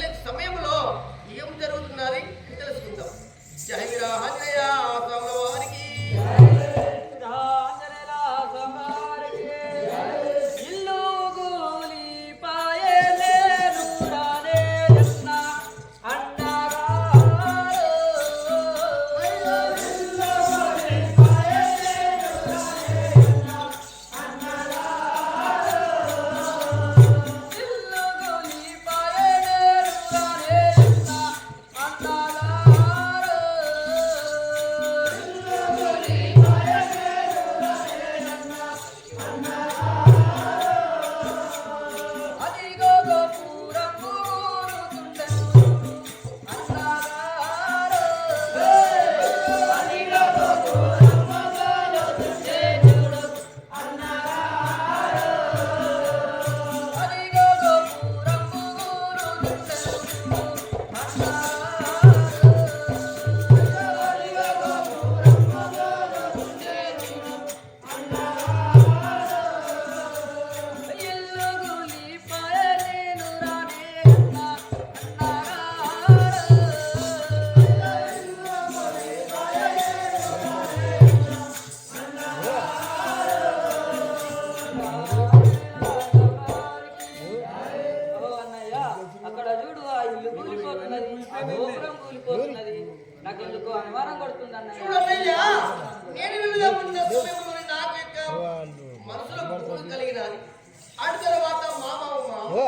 เล่นสมัย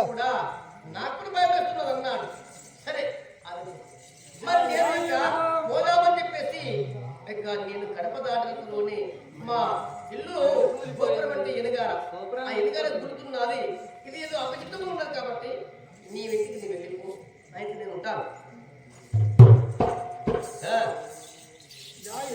కూడా నాకు కూడా అన్నాడు సరే అది మరి నేను ఇంకా పోదామని చెప్పేసి ఇంకా నేను కడప దాటలోనే మా ఇల్లు గోపురం అంటే ఎనగార ఆ ఎనగార గుర్తున్నది. ఇది ఏదో అపచితంగా ఉన్నది కాబట్టి నీ వ్యక్తికి నీ వెళ్ళిపో అయితే నేను ఉంటాను. సార్ జయ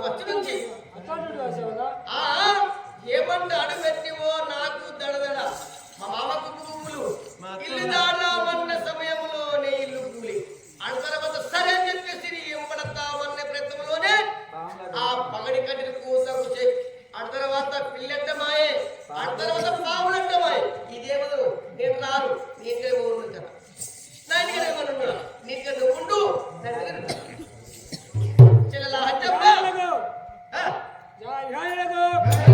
అటు నుంచి ఏమంటే అడుగట్టివో? నాకు దడదడ. మా మామకు పువ్వులు ఇల్లు దాడామన్న సమయంలోనే ఇల్లు కూలి. అడు తర్వాత సరే అని చెప్పేసి ఎంపడతామన్న ఆ పగడి కట్టిన కూసకు అటు తర్వాత పిల్లెట్టమాయే అటు తర్వాత పావులెట్టమాయే ఇదేమదు? నేను రాను. నీకే ఊరు నీకే నువ్వు ఉండు はい、ありがとう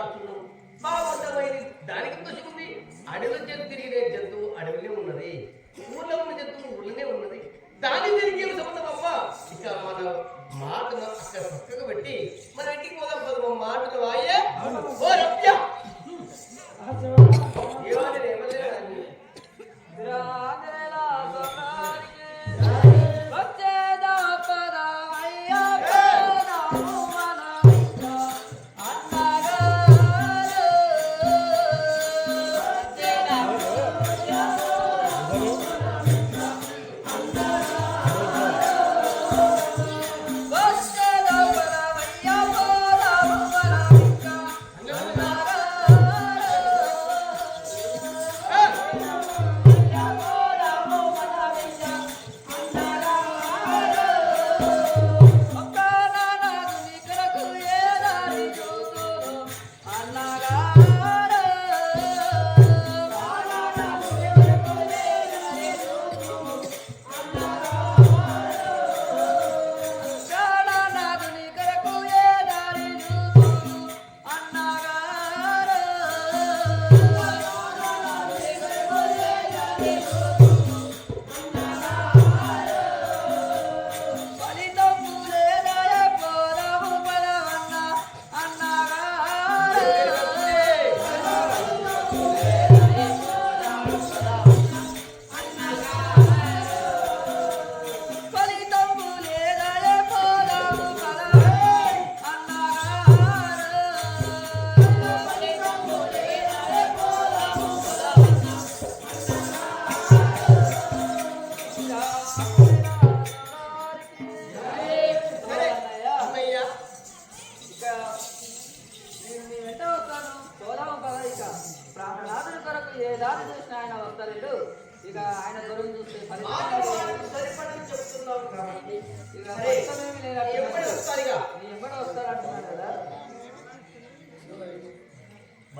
దాచున్నాం మా దానికి తొచ్చుకుంది అడవి జంతు తిరిగే జంతువు అడవిలో ఉన్నది. ఊర్లో ఉన్న జంతువు ఊర్లోనే ఉన్నది. దాన్ని తిరిగే సమతం అవ్వ? ఇక మన మాటను అక్కడ పక్కకు పెట్టి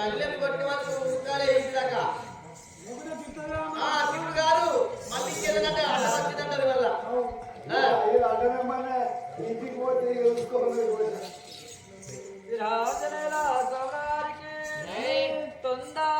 కళ్ళెం కొట్టి వాళ్ళు ఉరకాలే ఇంటి దాకా ఆ తిప్పుడు గారు మళ్ళీ ఇంకేదంటే ఆట వచ్చిందంటారు వల్ల రాజనేల సోమవారికి తొందరందుకేయన్న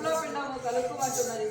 కడుపులో పిండము కలుపుమంటున్నది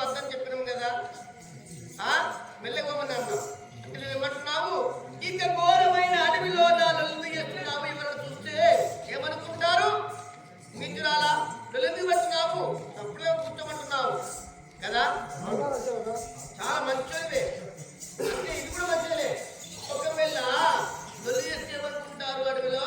అర్థం చెప్పినాం కదా. ఆ? మెల్లగోమని అన్నాం. అంటే నువ్వు ఏమంటున్నావు? ఇంత ఘోరమైన అడవిలో నా లొల్లి చేస్తున్నావు ఎవరైనా చూస్తే ఏమనుకుంటారు? మిత్రులాలా లొల్లి పెడుతున్నావు తప్పుడే కూర్చోమంటున్నావు కదా? చాలా మంచిదే అంటే ఇది కూడా మంచిదే ఒకవేళ లొల్లి చేస్తే ఏమనుకుంటారు అడవిలో?